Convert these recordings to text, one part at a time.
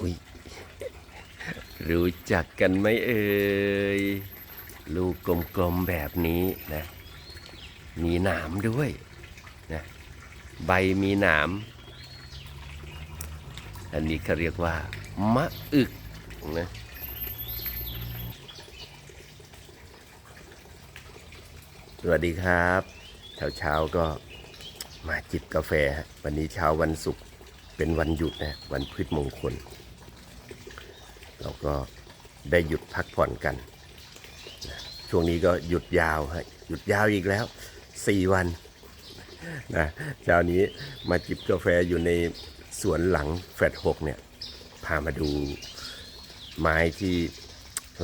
อุ้ยรู้จักกันไหมเอ่ย ลูกกลมๆแบบนี้นะ มีหนามด้วยนะใบมีหนาม อันนี้เขาเรียกว่ามะอึกนะสวัสดีครับเช้าเช้าๆก็มาจิบกาแฟ วันนี้เช้าวันศุกร์เป็นวันหยุดนะ วันพืชมงคล เราก็ได้หยุดพักผ่อนกัน ช่วงนี้ก็หยุดยาวฮะหยุดยาวอีกแล้วสี่วันนะเช้านี้มาจิบกาแฟอยู่ในสวนหลังแฟดหกเนี่ย พามาดูไม้ที่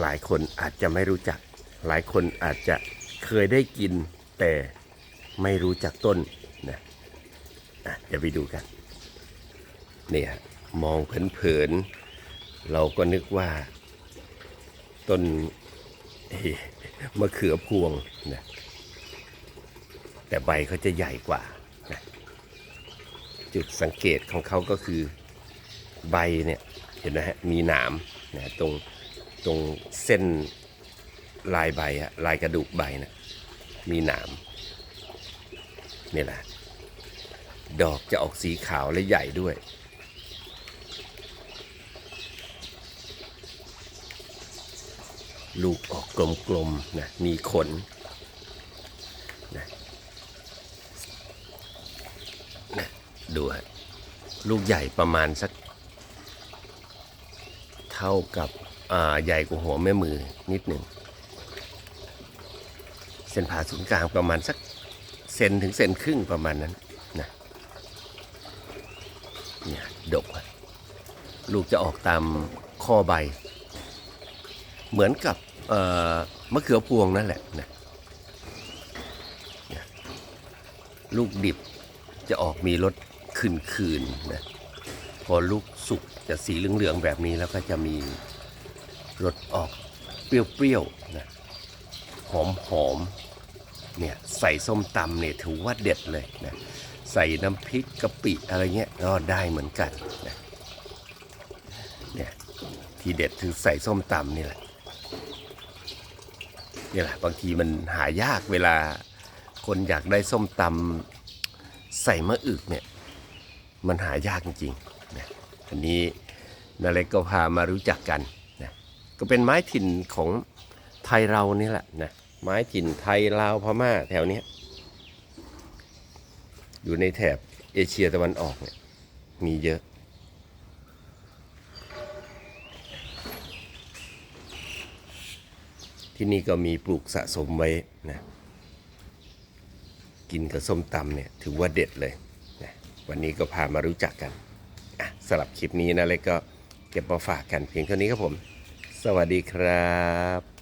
หลายคนอาจจะไม่รู้จัก หลายคนอาจจะเคยได้กินแต่ไม่รู้จักต้นนะอะเดี๋ยวไปดูกัน เนี่ยมองเผินๆ เราก็นึกว่าต้นมะเขือพวงนะแต่ใบเขาจะใหญ่กว่านะจุดสังเกตของเขาก็คือใบเนี่ยเห็นไหมฮะมีหนามนะตรงตรงเส้นลายใบอะลายกระดูกใบนะมีหนามนี่แหละดอกจะออกสีขาวและใหญ่ด้วย ลูกออกกลมๆนะมีขนนะนะดูฮะลูกใหญ่ประมาณสัก เท่ากับใหญ่กว่าหัวแม่มือนิดหนึ่งเส้นผ่าศูนย์กลางประมาณสักเซนถึงเซนครึ่งประมาณนั้นนะเนี่ยดกอะลูกจะออกตามข้อใบ เหมือนกับ มะเขือพวงนั่นแหละนะลูกดิบจะออกมีรสคืนๆนะพอลูกสุกจะสีเหลืองๆแบบนี้แล้วก็จะมีรสออกเปรี้ยวๆนะหอมๆเนี่ยใส่ส้มตำเนี่ยถือว่าเด็ดเลยนะใส่น้ำพริกกะปิอะไรเงี้ยก็ได้เหมือนกันนะเนี่ยที่เด็ดคือใส่ส้มตำนี่แหละ นี่แหละบางทีมันหายากเวลาคนอยากได้ส้มตำใส่มะอึกเนี่ยมันหายากจริงๆนะอันนี้นาเล็กก็พามารู้จักกันนะก็เป็นไม้ถิ่นของไทยเรานี่แหละนะไม้ถิ่นไทยลาวพม่าแถวเนี้ยอยู่ในแถบเอเชียตะวันออกเนี่ยมีเยอะ ที่นี่ก็มีปลูกสะสมไว้นะกินกับส้มตำเนี่ยถือว่าเด็ดเลยนะวันนี้ก็พามารู้จักกันอะสำหรับคลิปนี้นะเล็กก็เก็บมาฝากกันเพียงเท่านี้ครับผม สวัสดีครับ